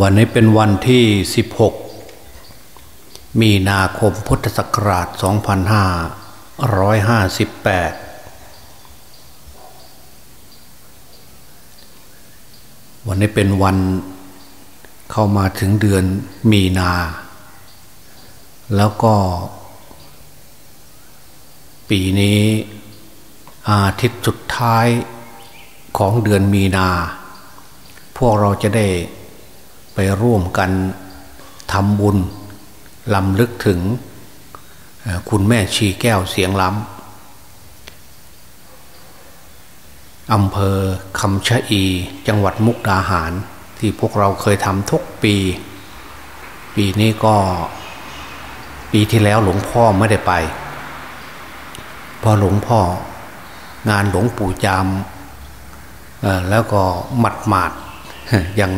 วันนี้เป็นวันที่ 16 มีนาคมพุทธศักราช 2558 วันนี้เป็นวันเข้ามาถึงเดือนมีนา แล้วก็ ปีนี้อาทิตย์สุดท้ายของเดือนมีนา พวกเราจะได้ ไปร่วมกันทำบุญลำลึกถึงคุณแม่ชีแก้วเสียงล้ำอำเภอคำชะอี จังหวัดมุกดาหาร ที่พวกเราเคยทำทุกปี ปีนี้ก็ปีที่แล้วหลวงพ่อไม่ได้ไป พอหลวงพ่องานหลวงปู่จามแล้วก็หมัดหมาดยัง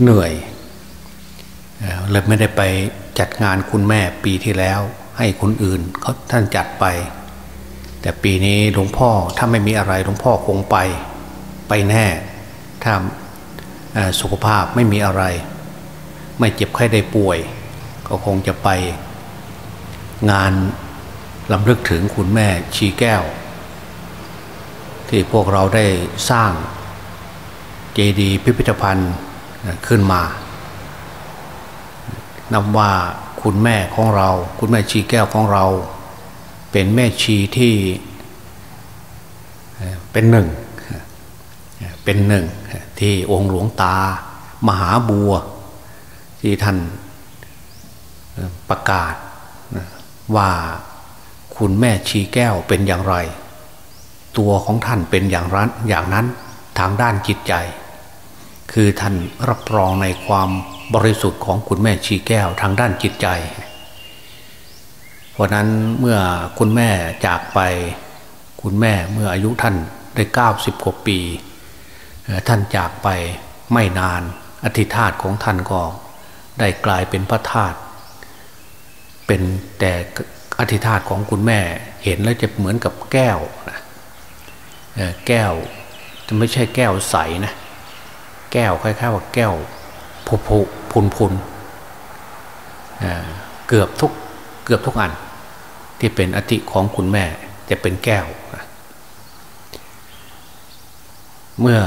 เหนื่อยเลยไม่ได้ไปจัดงานคุณแม่ปีที่แล้ว ให้คนอื่นเขาท่านจัดไป แต่ปีนี้หลวงพ่อถ้าไม่มีอะไรหลวงพ่อคงไปไปแน่ถ้าสุขภาพไม่มีอะไร ไม่เจ็บไข้ได้ป่วย ก็คงจะไป งานลำลึกถึงคุณแม่ชีแก้ว ที่พวกเราได้สร้างเจดีย์พิพิธภัณฑ์ ขึ้นมานำว่าคุณแม่ของเรา คุณแม่ชีแก้วของเรา เป็นแม่ชีที่เป็นหนึ่งเป็นหนึ่งที่องค์หลวงตา มหาบัว ที่ท่านประกาศว่าคุณแม่ชีแก้วเป็นอย่างไร ตัวของท่านเป็นอย่างนั้นอย่างนั้นทางด้านจิตใจ คือท่านรับรองในความบริสุทธิ์ของคุณแม่ชีแก้วทางด้านจิตใจ เพราะนั้นเมื่อคุณแม่จากไปคุณแม่เมื่ออายุท่านได้เก้าสิบกว่าปี ท่านจากไปไม่นานอธิธาตของท่านก็ได้กลายเป็นพระธาตุเป็นแต่อธิธาตของคุณแม่เห็นแล้วจะเหมือนกับแก้วนะแก้วจะไม่ใช่แก้วใสนะ แก้วคล้ายๆว่าแก้วผุผุพุนพุนเกือบทุกเกือบทุกอัน ที่เป็นอติของคุณแม่จะเป็นแก้ว เมื่อ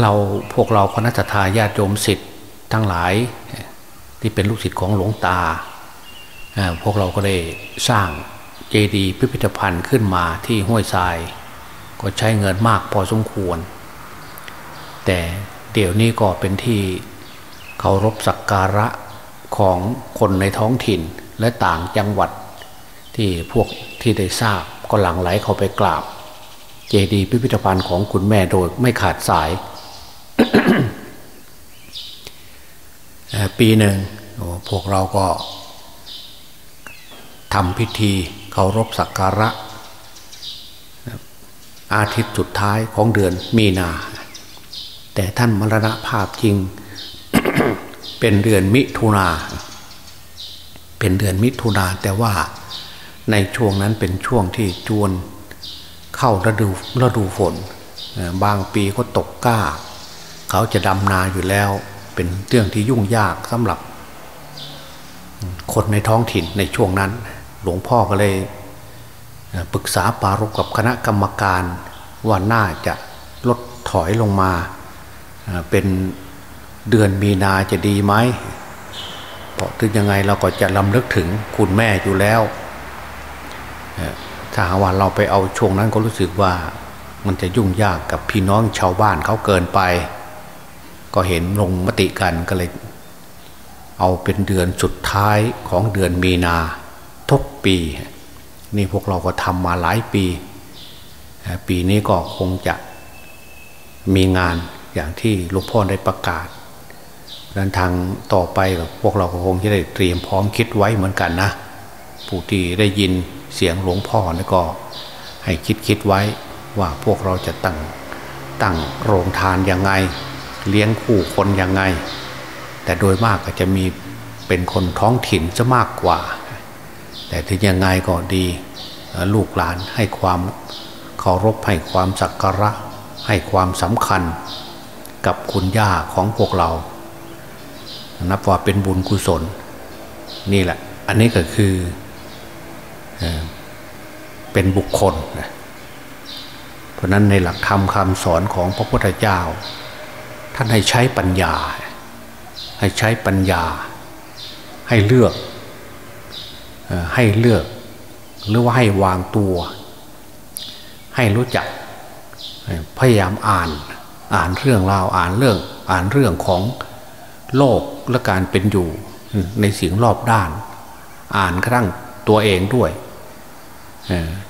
เราพวกเราคณะทาญาติโยมสิทธิ์ทั้งหลายที่เป็นลูกศิษย์ของหลวงตา พวกเราก็ได้สร้างเจดีย์พิพิธภัณฑ์ขึ้นมาที่ห้วยทราย ก็ใช้เงินมากพอสมควร แต่ เดี๋ยวนี้ก็เป็นที่เคารพสักการะของคนในท้องถิ่นและต่างจังหวัด ที่พวกที่ได้ทราบก็หลั่งไหลเข้าไปกราบ เจดีย์พิพิธภัณฑ์ของคุณแม่โดยไม่ขาดสาย ปีหนึ่งพวกเราก็ทำพิธีเคารพสักการะ อาทิตย์สุดท้ายของเดือนมีนา แต่ท่านมรณภาพจริง เป็นเดือนมิถุนา เป็นเดือนมิถุนาแต่ว่าในช่วงนั้นเป็นช่วงที่จวนเข้าฤดูฤดูฝน บางปีก็ตกก้า เขาจะดำนาอยู่แล้ว เป็นเรื่องที่ยุ่งยากสำหรับ คนในท้องถิ่นในช่วงนั้น หลวงพ่อก็เลยปรึกษาปารกกับคณะกรรมการว่าน่าจะลดถอยลงมา เป็นเดือนมีนาจะดีไหมเพราะถึงยังไงเราก็จะลำลึกถึงคุณแม่อยู่แล้วถ้าหาว่าเราไปเอาช่วงนั้นก็รู้สึกว่ามันจะยุ่งยากกับพี่น้องชาวบ้านเขาเกินไป ก็เห็นลงมติกันก็เลย เอาเป็นเดือนสุดท้ายของเดือนมีนาทุกปี นี่พวกเราก็ทำมาหลายปี ปีนี้ก็คงจะมีงาน อย่างที่หลวงพ่อได้ประกาศดันทางต่อไปพวกเราคงจะได้เตรียมพร้อมคิดไว้เหมือนกันนะ ผู้ที่ได้ยินเสียงหลวงพ่อนี่ก็ให้คิดคิดไว้ว่าพวกเราจะตั้งตั้งโรงทานยังไง เลี้ยงคู่คนยังไง แต่โดยมากก็จะมีเป็นคนท้องถิ่นจะมากกว่า แต่ถึงยังไงก็ดีลูกหลานให้ความเคารพให้ความสักการะให้ความสำคัญ กับคุณย่าของพวกเรา นับว่าเป็นบุญกุศล นี่แหละ อันนี้ก็คือเป็นบุคคล เพราะนั้นในหลักธรรมคำสอนของพระพุทธเจ้า ท่านให้ใช้ปัญญา ให้ใช้ปัญญา ให้เลือก ให้เลือก หรือว่าให้วางตัว ให้รู้จักพยายามอ่าน อ่านเรื่องราวอ่านเรื่องอ่านเรื่องของโลกและการเป็นอยู่ในสิ่งรอบด้าน อ่านกระทั่งตัวเองด้วย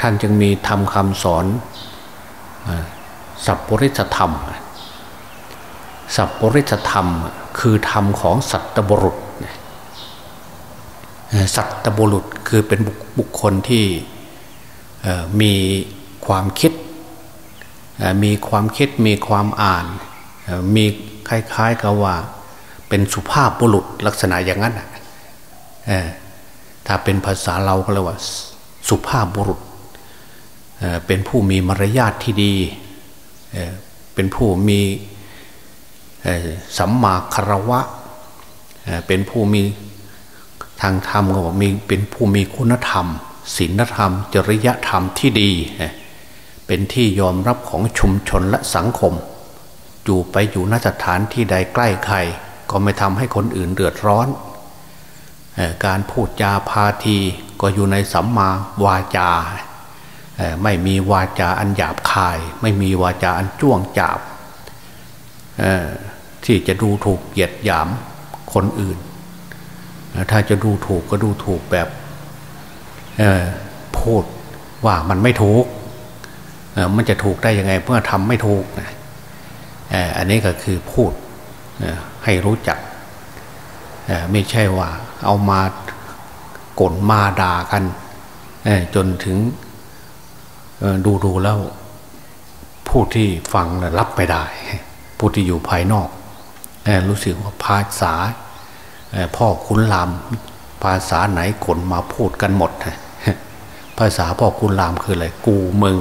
ท่านจึงมีทำคำสอนสัพปริสธรรม สัพปริสธรรมคือธรรมของสัตบุรุษ สัตบุรุษคือเป็นบุคคลที่มีความคิด มีความคิดมีความอ่าน มีคล้ายๆกับว่า เป็นสุภาพบุรุษลักษณะอย่างนั้นถ้าเป็นภาษาเราก็เรียกว่า สุภาพบุรุษ เป็นผู้มีมารยาทที่ดี เป็นผู้มีสัมมาคารวะ เป็นผู้มีทางธรรมก็บอกมีเป็นผู้มีคุณธรรมศีลธรรม จริยธรรมที่ดีเเป็นที่ยอมรับของชุมชนและสังคม อยู่ไปอยู่นสถานที่ใดใกล้ใคร ก็ไม่ทำให้คนอื่นเดือดร้อน การพูดจาพาทีก็อยู่ในสัมมาวาจา ไม่มีวาจาอันหยาบคาย ไม่มีวาจาอันจ้วงจาบที่จะดูถูกเหยียดหยามคนอื่น ถ้าจะดูถูกก็ดูถูกแบบพูดว่ามันไม่ถูก มันจะถูกได้ยังไงเมื่อทำไม่ถูกอันนี้ก็คือพูดให้รู้จักไม่ใช่ว่าเอามากลมาด่ากันจนถึงดูดูแล้ว ผู้ที่ฟังรับไม่ได้ ผู้ที่อยู่ภายนอก รู้สึกว่าภาษาพ่อคุณลามภาษาไหนขนมาพูดกันหมด ภาษาพ่อคุณลามคืออะไรกูมึง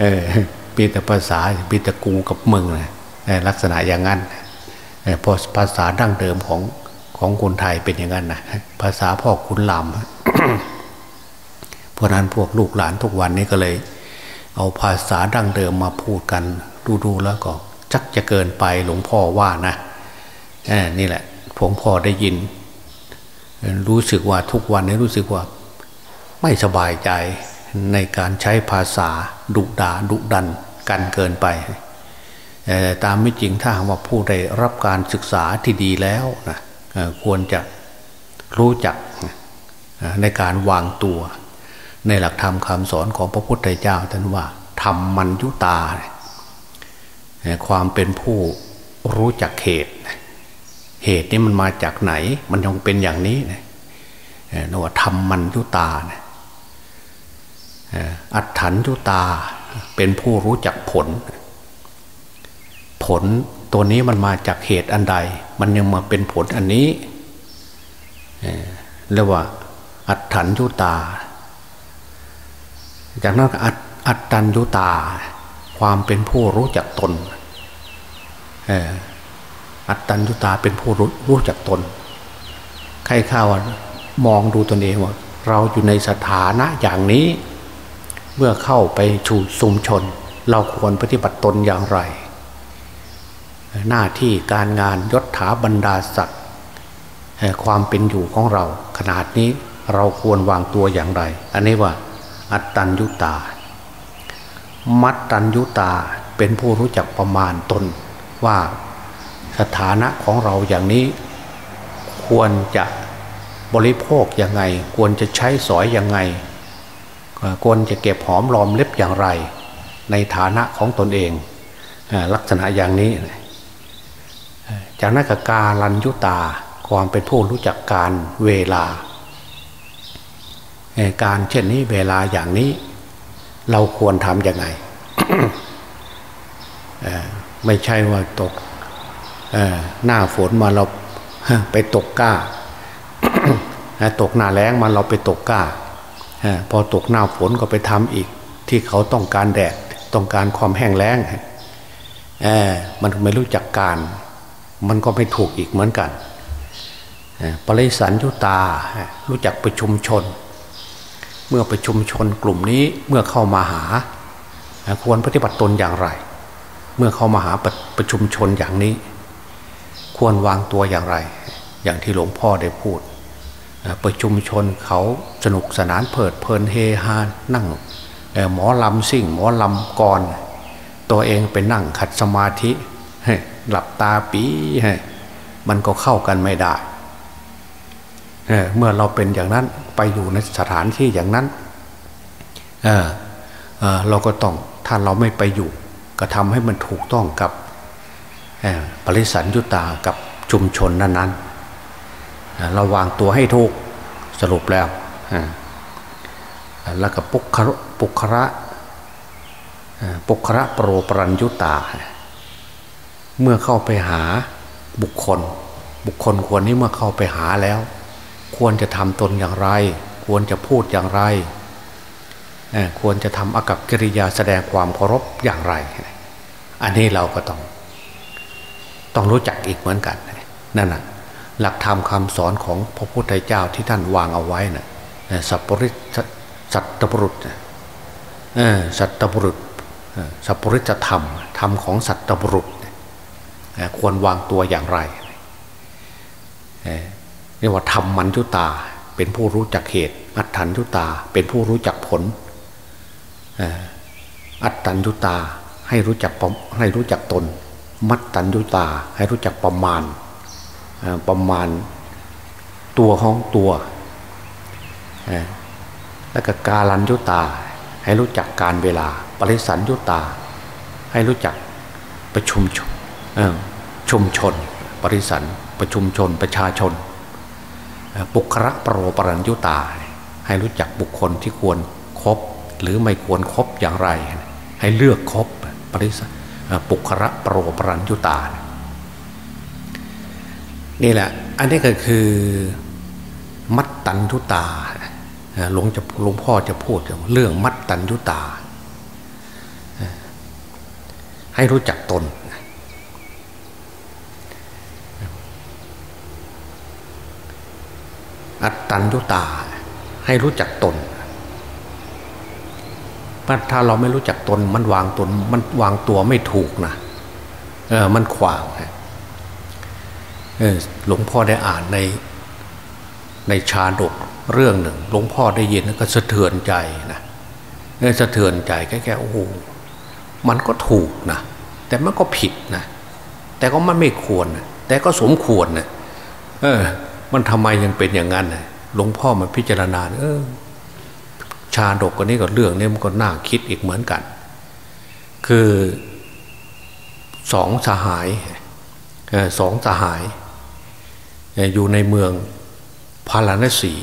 เออมีแต่ภาษามีแต่กูกับมึงลักษณะอย่างนั้นพอภาษาดั้งเดิมของของคนไทยเป็นอย่างนั้นนะภาษาพ่อคุณลามเพราะนั้นพวกลูกหลานทุกวันนี้ก็เลย เอาภาษาดั้งเดิมมาพูดกันดูๆแล้วก็จักจะเกินไปหลวงพ่อว่านะนี่แหละผมพ่อได้ยิน รู้สึกว่าทุกวันนี้รู้สึกว่า ไม่สบายใจ ในการใช้ภาษาดุดาดุดันกันเกินไป ตามไม่จริงถ้าว่าผู้ได้รับการศึกษาที่ดีแล้วนะควรจะรู้จักในการวางตัว ในหลักธรรมคำสอนของพระพุทธเจ้าท่านว่าธรรมมัญยุตา ความเป็นผู้รู้จักเหตุ เหตุนี้มันมาจากไหน มันยังเป็นอย่างนี้นะนว่าธรรมมัญยุตา อัฏฐัญยุตาเป็นผู้รู้จักผล ผลตัวนี้มันมาจากเหตุอันใด มันยังมาเป็นผลอันนี้เรียกว่า อัฏฐัญยุตา จากนั้นอัตอัตตัญญุตา ความเป็นผู้รู้จักตนอัตตัญญุตาเป็นผู้รู้รู้จักตน ใครข้าวมองดูตนเองว่า เราอยู่ในสถานะอย่างนี้ เมื่อเข้าไปชูสุมชน เราควรปฏิบัติตนอย่างไร หน้าที่การงานยศถาบรรดาศักดิ์ความเป็นอยู่ของเรา ขนาดนี้เราควรวางตัวอย่างไร อันนี้ว่า อัตตัญญุตา มัตตัญญุตาเป็นผู้รู้จักประมาณตนว่าสถานะของเราอย่างนี้ ควรจะบริโภคยังไง ควรจะใช้สอยยังไง ควรจะเก็บหอมรอมเล็บอย่างไร ในฐานะของตนเองลักษณะอย่างนี้ จากนั้นกกาลัญยุตาความเป็นผู้รู้จักการเวลา การเช่นนี้เวลาอย่างนี้ เราควรทำยังไงไม่ใช่ว่าตกหน้าฝนมาเราไปตกก้า ตกหน้าแล้งมาเราไปตกก้า พอตกหน้าฝนก็ไปทำอีก ที่เขาต้องการแดดต้องการความแห้งแล้งมันไม่รู้จักการ มันก็ไม่ถูกอีกเหมือนกันปริสันยุตารู้จักประชุมชน เมื่อประชุมชนกลุ่มนี้เมื่อเข้ามาหา ควรปฏิบัติตนอย่างไร เมื่อเข้ามาหาประประชุมชนอย่างนี้ ควรวางตัวอย่างไร อย่างที่หลวงพ่อได้พูด ประชุมชนเขาสนุกสนานเพิดเพลินเฮฮานั่งหมอลำสิ่งหมอลำกรตัวเองไปนั่งขัดสมาธิหลับตาปีมันก็เข้ากันไม่ได้เมื่อเราเป็นอย่างนั้นไปอยู่ในสถานที่อย่างนั้นเเเราก็ต้องถ้าเราไม่ไปอยู่ ก็ทำให้มันถูกต้องกับปริสันยุตากับชุมชนนั้นๆ ราวางตัวให้ถูกสรุปแล้วแล้วก็ปุคระปุคระปุคระปรปรัญยุตา เมื่อเข้าไปหาบุคคล บุคคลควรนี้เมื่อเข้าไปหาแล้ว ควรจะทำตนอย่างไร ควรจะพูดอย่างไรควรจะทำอากับกิริยาแสดงความเคารพอย่างไร อันนี้เราก็ต้อง ต้องรู้จักอีกเหมือนกัน นั่นแหะ หลักธรรมคำสอนของพระพุทธเจ้าที่ท่านวางเอาไว้นะ่ะสัพปริสัตตบุรุษสัตตบุรุษสัพปริจธรรมธรรมของสัตตบุรุษควรวางตัวอย่างไรเรียกว่าธรรมมัญญุตา เป็นผู้รู้จักเหตุ อัตถัญญุตา เป็นผู้รู้จักผลอัตตัญญุตาให้รู้จักให้รู้จักตน มัตตัญญุตาให้รู้จักประมาณ ประมาณตัวของตัวแล้วก็กาลัญยุตา ให้รู้จักการเวลา ปริสันยุตา ให้รู้จักประชุมชนชุมชน ปริสันประชุมชนประชาชน ปุคระปรโรปรัญยุตา ให้รู้จักบุคคลที่ควรครบหรือไม่ควรครบอย่างไร ให้เลือกครบปริสันปุคระปรโรปรัญยุตา นี่แหละ อันนี้ก็คือมัตตัญทุตาหลวงจะหลวงพ่อจะพูดเรื่องมัดตัญญุตา ให้รู้จักตน อัตตัญญุตา ให้รู้จักตนถ้าเราไม่รู้จักตนมันวางตนมันวางตัวไม่ถูกนะเออมันขวาง หลวงพ่อได้อ่านในในชาดกเรื่องหนึ่ง หลวงพ่อได้ยินก็สะเทือนใจนะเนี่ยสะเทือนใจแค่แค่โอ้โหมันก็ถูกนะแต่มันก็ผิดนะแต่ก็มันไม่ควรนะแต่ก็สมควรนะเออ มันทำไมยังเป็นอย่างนั้นนะหลวงพ่อมาพิจารณาเออ ชาดกกันนี้ก็เรื่องนี้มันก็น่าคิดอีกเหมือนกัน คือสองสหายสองสหาย อยู่ในเมืองพาราณสี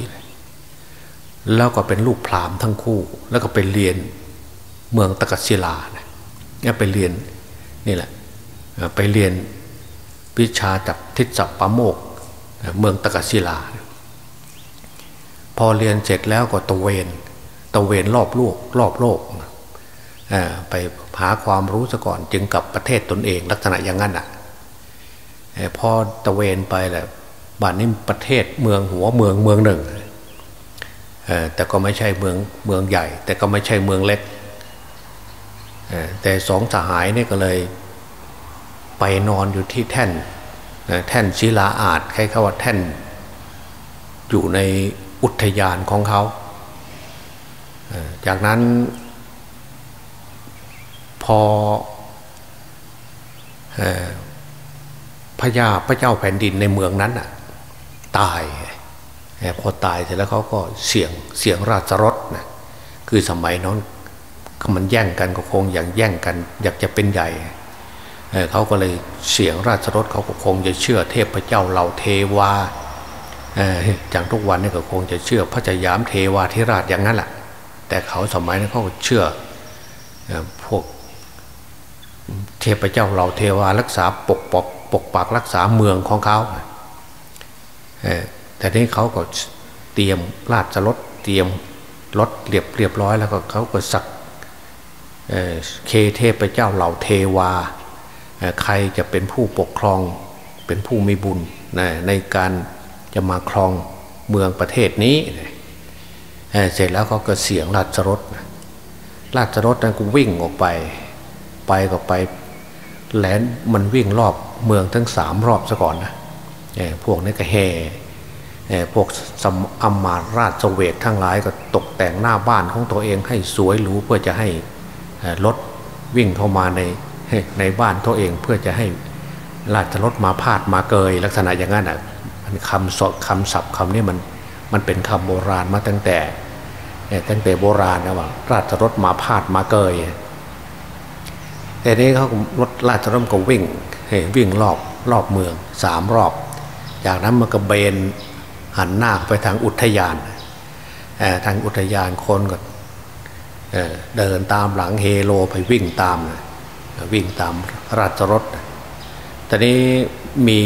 แล้วก็เป็นลูกพราหมณ์ทั้งคู่ แล้วก็ไปเรียนเมืองตะกัศิลาเนี่ยไปเรียนนี่แหละไปเรียนวิชาจากทิศปะโมกเมืองตะกัศิลา พอเรียนเสร็จแล้วก็ตะเวนตะเวนรอบโลกรอบโลกไปหาความรู้ซะก่อนจึงกลับประเทศตนเองลักษณะอย่างนั้นอะพอตะเวนไปแหละ บ้านนี้ประเทศเมืองหัวเมืองเมืองหนึ่งแต่ก็ไม่ใช่เมืองเมืองใหญ่ แต่ก็ไม่ใช่เมืองเล็กแต่สองสหายนี่ก็เลยไปนอนอยู่ที่แท่นแท่นศิลาอาจใครเขาว่าแท่น อยู่ในอุทยานของเขาจากนั้น พอพระยาพระเจ้าแผ่นดินในเมืองนั้น ตายพอตายเสร็จแล้วเขาก็เสียงเสียงราชรถนะคือสมัยนั้นมันแย่งกันก็คงอย่างแย่งกัน อยากจะเป็นใหญ่เขาก็เลยเสียงราชรถเขาก็คงจะเชื่อเทพพเจ้าเหล่าเทวาจากทุกวันนี้ก็คงจะเชื่อพระจยามเทวาธิราชอย่างนั้นแหละแต่เขาสมัยนั้นเขาเชื่อพวกเทพเจ้าเหล่าเทวารักษาปกปกปกปักรักษาเมืองของเขา แต่นี้เขาก็เตรียมราชรถเตรียมรถเรียบเรียบร้อย แล้วก็เขาก็สักเคเทพเจ้าเหล่าเทวา ใครจะเป็นผู้ปกครองเป็นผู้มีบุญในการจะมาครองเมืองประเทศนี้เสร็จแล้วเขาก็เสียงราชรถราชรถนั้นก็วิ่งออกไป ไปก็ไปแหลนมันวิ่งรอบเมืองทั้งสามรอบซะก่อนนะ พวกนี้ก็แห่พวกสมอมมาราชเวททั้งหลายก็ตกแต่งหน้าบ้านของตัวเองให้สวยหรูเพื่อจะให้รถวิ่งเข้ามาในในบ้านตัวเองเพื่อจะให้ราชรถมาพาดมาเกย ลักษณะอย่างนั้นอะคำสดคำศัพท์คำนี้มันมันเป็นคำโบราณมาตั้งแต่ตั้งแต่โบราณนะว่า ราชรถมาพาดมาเกยแต่นี้เขารถราชรถก็วิ่งวิ่งรอบรอบเมืองสามรอบ จากนั้นมันก็เบนหันหน้าไปทางอุทยานทางอุทยานคนก็เดินตามหลังเฮโลไปวิ่งตามวิ่งตามราชรถตอนนี้มี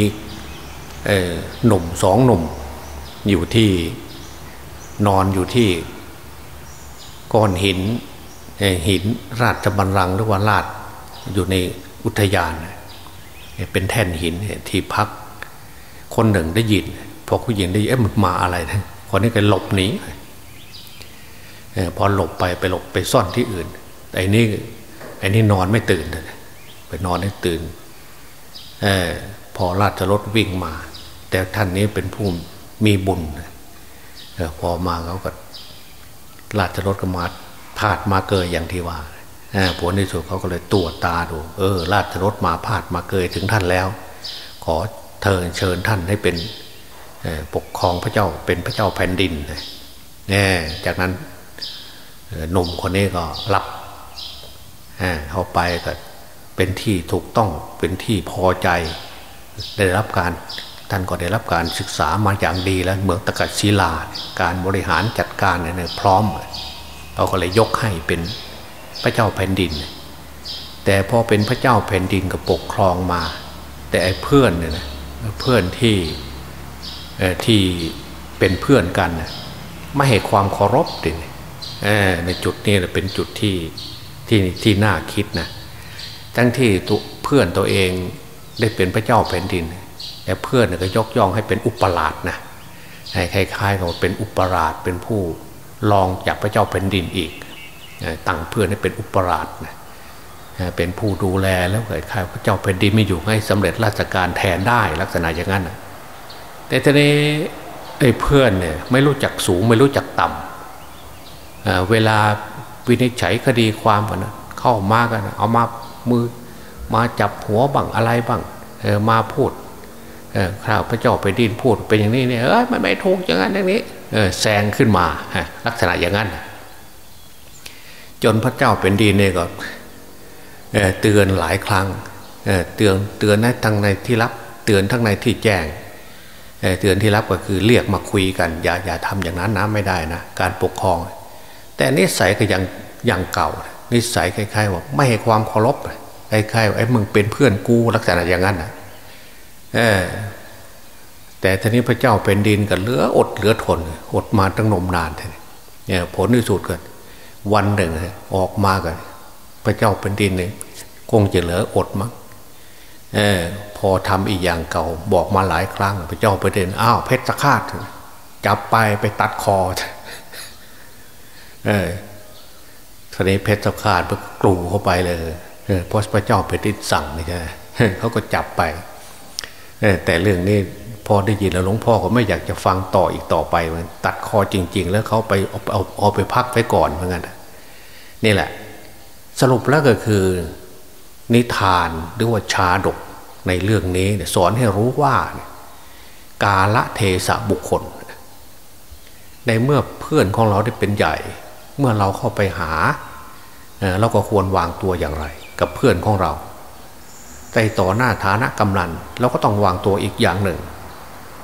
หนุ่มสองหนุ่มอยู่ที่นอนอยู่ที่ก้อนหินหินราชบัลลังก์หรือว่าราชอยู่ในอุทยาน เป็นแท่นหินที่พัก คนหนึ่งได้ยิน พอผู้หญิงได้ยินเอ๊ะมันมาอะไรนะคนนี้ก็หลบหนีพอหลบไปไปหลบไปซ่อนที่อื่นไอ้นี่ไอ้นี่นอนไม่ตื่นไปนอนไม่ตื่นอพอราชรถวิ่งมา แต่ท่านนี้เป็นผู้มีบุญพอมาเขาก็ราชรถก็มาพาดมาเกยอย่างที่ว่าผลในสุดเขาก็เลยตรวจตาดู เออ ราชรถมาพาดมาเกยถึงท่านแล้ว ขอ เทิญเชิญท่านให้เป็นปกครองพระเจ้าเป็นพระเจ้าแผ่นดินเนี่ยจากนั้นหนุ่มคนนี้ก็รับเข้าไปก็เป็นที่ถูกต้องเป็นที่พอใจ ได้รับการท่านก็ได้รับการศึกษามาอย่างดีแล้วเมืองตะกัดศิลา การบริหารจัดการเนี่ยพร้อมเราก็เลยยกให้เป็นพระเจ้าแผ่นดิน แต่พอเป็นพระเจ้าแผ่นดินก็ปกครองมา แต่ไอ้เพื่อนเนี่ยนะ เพื่อนที่ที่เป็นเพื่อนกันไม่ให้ความเคารพดิในจุดนี้เป็นจุดที่ที่ที่น่าคิดนะทั้งที่เพื่อนตัวเองได้เป็นพระเจ้าแผ่นดิน แต่เพื่อนก็ยกย่องให้เป็นอุปราชนะคล้ายๆกับเป็นอุปราชเป็นผู้รองจากพระเจ้าแผ่นดินอีกตั้งเพื่อนให้เป็นอุปราชนะ เป็นผู้ดูแลแล้วเกิดข้าพระเจ้าแผ่นดินไม่อยู่ให้สำเร็จราชการแทนได้ลักษณะอย่างนั้นแต่ทีนี้ไอ้เพื่อนเนี่ยไม่รู้จักสูงไม่รู้จักต่ำเวลาวินิจฉัยคดีความกันนะเข้ามากันเอามามือมาจับหัวบังอะไรบ้างเออมาพูดข้าพระเจ้าไปดินพูดเป็นอย่างนี้เนี่ยเออมันไม่ถูกอย่างนั้นอย่างนี้เออแซงขึ้นมาลักษณะอย่างนั้น จนพระเจ้าเป็นดินเนี่ยก็ เตือนหลายครั้งเตือนเตือนทั้งในที่รับ เตือนทั้งในที่แจ้งเตือนที่รับก็คือเรียกมาคุยกัน อย่าอย่าทำอย่างนั้นนะไม่ได้นะการปกครอง แต่นิสัยก็ยังยังเก่า นิสัยคล้ายๆว่าไม่ให้ความเคารพคล้ายๆไอ้มึงเป็นเพื่อนกูลักษณะอย่างนั้นนะแต่ทีนี้พระเจ้าเป็นดินกันเหลืออดเหลือทน อดมาตั้งนมนานเนี่ยผลที่สุดก็วันหนึ่งออกมากัน พระเจ้าเป็นดินเนี่ยคงจะเหลืออดมั้งเออพอทำอีกอย่างเก่าบอกมาหลายครั้ง พระเจ้าเประเด็นอ้าวเพชรฆาตจับไปไปตัดคอเออทีนี้เพชรฆาตไปกลูเข้าไปเลยเออพราะพระเจ้าไปดินสั่งนี่ใช่เขาก็จับไปเออแต่เรื่องนี้พอได้ยินแล้วหลวงพ่อก็ไม่อยากจะฟังต่ออีกต่อไปมันตัดคอจริง ๆ แล้วเขาไปเอาเอาเอาไปพักไว้ก่อนเหมือนกันนี่แหละ สรุปแล้วก็คือนิทานหรือว่าชาดกในเรื่องนี้สอนให้รู้ว่า กาละเทศะบุคคล ในเมื่อเพื่อนของเราได้เป็นใหญ่ เมื่อเราเข้าไปหาเราก็ควรวางตัวอย่างไร กับเพื่อนของเราในต่อหน้าฐานะกำนันเราก็ต้องวางตัวอีกอย่างหนึ่ง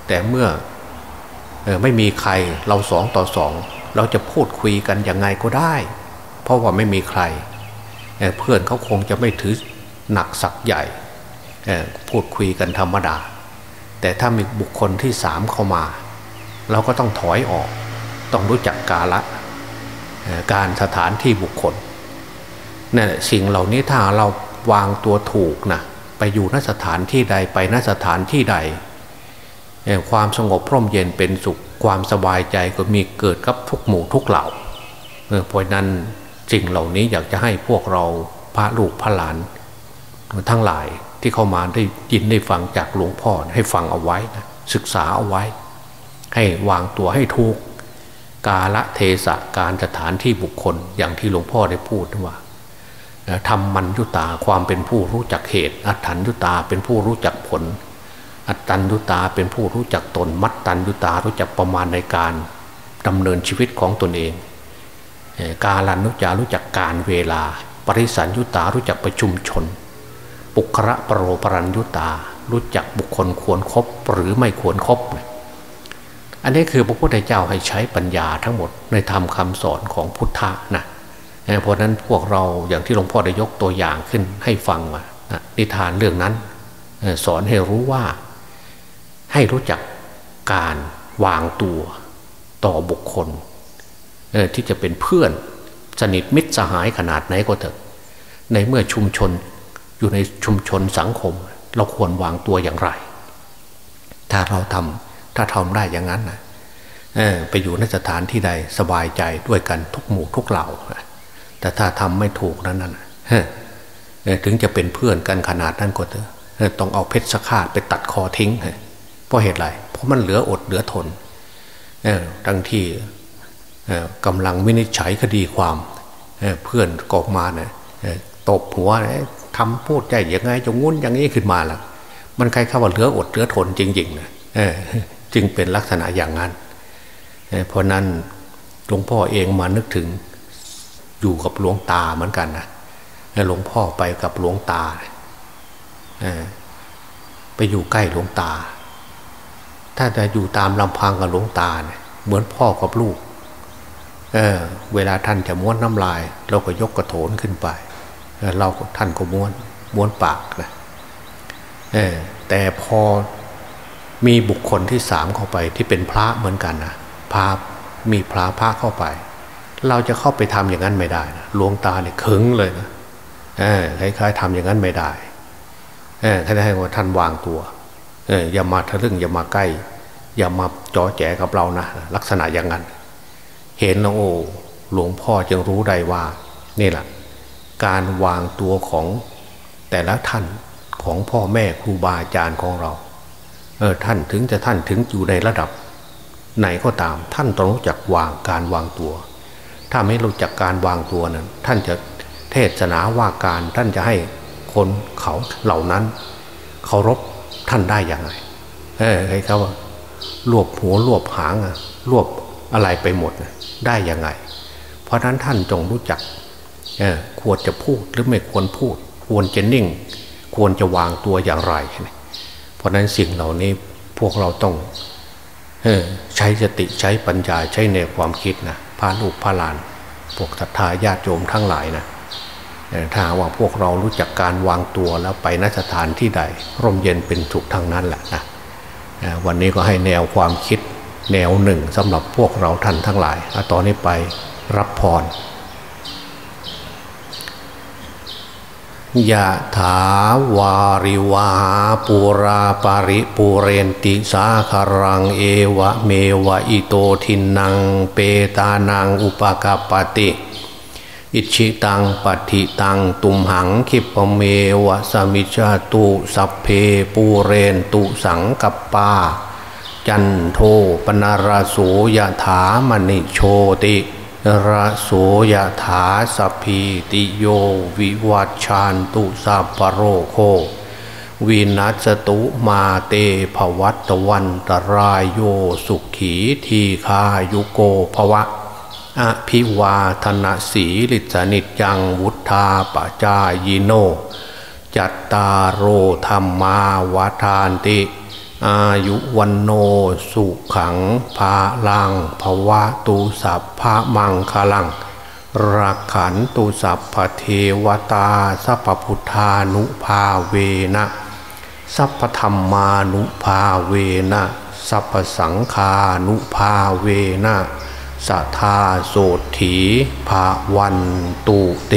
แต่เมื่อไม่มีใครเราสองต่อสอง เราจะพูดคุยกันอยังไงก็ได้ เพราะว่าไม่มีใคร เพื่อนเขาคงจะไม่ถือหนักสักใหญ่พูดคุยกันธรรมดา แต่ถ้ามีบุคคลที่สามเข้ามา เราก็ต้องถอยออก ต้องรู้จักกาละการสถานที่บุคคลนั่นสิ่งเหล่านี้ถ้าเราวางตัวถูกนะไปอยู่นสถานที่ใดไปนสถานที่ใด ความสงบพร่มเย็นเป็นสุขความสบายใจก็มีเกิดกับทุกหมู่ทุกเหล่าเพราะนั้น สิ่งเหล่านี้อยากจะให้พวกเราพระลูกพระหลาน ทั้งหลายที่เข้ามาได้ยินได้ฟังจากหลวงพ่อให้ฟังเอาไว้นะศึกษาเอาไว้ ให้วางตัวให้ถูกกาละเทศะการสถานที่บุคคลอย่างที่หลวงพ่อได้พูดว่าทำมันยุตาความเป็นผู้รู้จักเหตุ อัตถัญยุตาเป็นผู้รู้จักผล อัตตัญยุตาเป็นผู้รู้จักตน มัตตัญยุตารู้จักประมาณในการดำเนินชีวิตของตนเอง กาลันุจารู้จักการเวลา ปริสันยุตารู้จักประชุมชน ปุคระปรโรปรัญยุตา รู้จักบุคคลควรครบหรือไม่ควรครบ อันนี้คือพระพุทธเจ้าให้ใช้ปัญญาทั้งหมดในธรรมคาสอนของพุทธะนะเพราะนั้นพวกเราอย่างที่หลวงพ่อได้ยกตัวอย่างขึ้นให้ฟังว่านิทานเรื่องนั้นสอนให้รู้ว่า ให้รู้จักการวางตัวต่อบุคคล ที่จะเป็นเพื่อนสนิทมิตรสหายขนาดไหนก็เถอะ ในเมื่อชุมชนอยู่ในชุมชนสังคม เราควรวางตัวอย่างไร ถ้าเราทำถ้าทำได้อย่างนั้นนะไปอยู่ในสถานที่ใดสบายใจด้วยกันทุกหมู่ทุกเหล่าแต่ถ้าทำไม่ถูกนั้นน่ะถึงจะเป็นเพื่อนกันขนาดนั้นก็เถอะต้องเอาเพชรสคาดไปตัดคอทิ้งเพราะเหตุไรเพราะมันเหลืออดเหลือทนทั้งที่ กำลังวินิจฉัยคดีความเพื่อนกอกมาเนี่ยตบหัวทำพูดใจยังไงจะงุ้นอย่างนี้ขึ้นมาล่ะ มันใครเข้าว่าเหลืออดเหลือทนจริงๆนะจึงเป็นลักษณะอย่างนั้นเพราะนั้นหลวงพ่อเองมานึกถึงอยู่กับหลวงตาเหมือนกันนะหลวงพ่อไปกับหลวงตาไปอยู่ใกล้หลวงตา ถ้าจะอยู่ตามลำพังกับหลวงตาเนี่ยเหมือนพ่อกับลูก เออเวลาท่านจะม้วนน้ำลาย เราก็ยกกระโถนขึ้นไป เราท่านก็ม้วนม้วนปากนะเออแต่พอมีบุคคลที่สามเข้าไปที่เป็นพระเหมือนกันนะพระมีพระพระเข้าไป เราจะเข้าไปทำอย่างนั้นไม่ได้นะลวงตาเนี่ยขึงเลยนะคล้ายๆทำอย่างนั้นไม่ได้ท่านให้ว่าท่านวางตัวอย่ามาทะลึ่งอย่ามาใกล้ อย่ามาจ่อแจกับเรานะลักษณะอย่างนั้น เห็นแล้วโอ้หลวงพ่อจึงรู้ได้ว่านี่แหละการวางตัวของแต่ละท่านของพ่อแม่ครูบาอาจารย์ของเราเออท่านถึงจะท่านถึงอยู่ในระดับ ไหนก็ตามท่านต้องรู้จักวางการวางตัว ถ้าไม่รู้จักการวางตัวนั้น ท่านจะเทศนาว่าการท่านจะให้คนเขาเหล่านั้นเคารพท่านได้อย่างไรเออให้เขาว่ารวบหัวรวบหางรวบ อะไรไปหมดได้ยังไง เพราะนั้นท่านจงรู้จักควรจะพูดหรือไม่ควรพูด ควรจะนิ่ง ควรจะวางตัวอย่างไร เพราะนั้นสิ่งเหล่านี้พวกเราต้องใช้สติใช้ปัญญาใช้ในความคิดนะพาลูกพาหลาน พวกศรัทธาญาติโยมทั้งหลายนะถ้าว่าพวกเรารู้จักการวางตัวแล้วไปนสถานที่ใด ร่มเย็นเป็นสุขทางนั้นแหละนะวันนี้ก็ให้แนวความคิด แนวหนึ่งสำหรับพวกเราท่านทั้งหลายตอนนี้ไปรับพรยะถาวาริวาปุราปาริปุเรนติสาคารังเอวะเมวะอิโตทินังเปตานังอุปกาปติ อิชิตังปฏิตังตุมหังคิปเมวะสมิจาตุสัพเพปูเรนตุสังกัปปา จันโทปนารโสยถามณิโชติระโสยถาสพีติโยวิวัชานตุสัพปโรโควินัสตุมาเตภวัตวันตรายโยสุขีทีคายุโกภวะอภิวาธนาสีลิสนิจังวุธาปจายโน จัตตารโธรรมาวาทานติ อายุวันโนสุขังภาลังภวะตูสัพพะมังคลังรักขันตูสัพพเทวตาสัพพุทธานุภาเวนะสัพพธรรมานุภาเวนะสัพพสังคานุภาเวนะสัทธาโสถีภาวันตุเต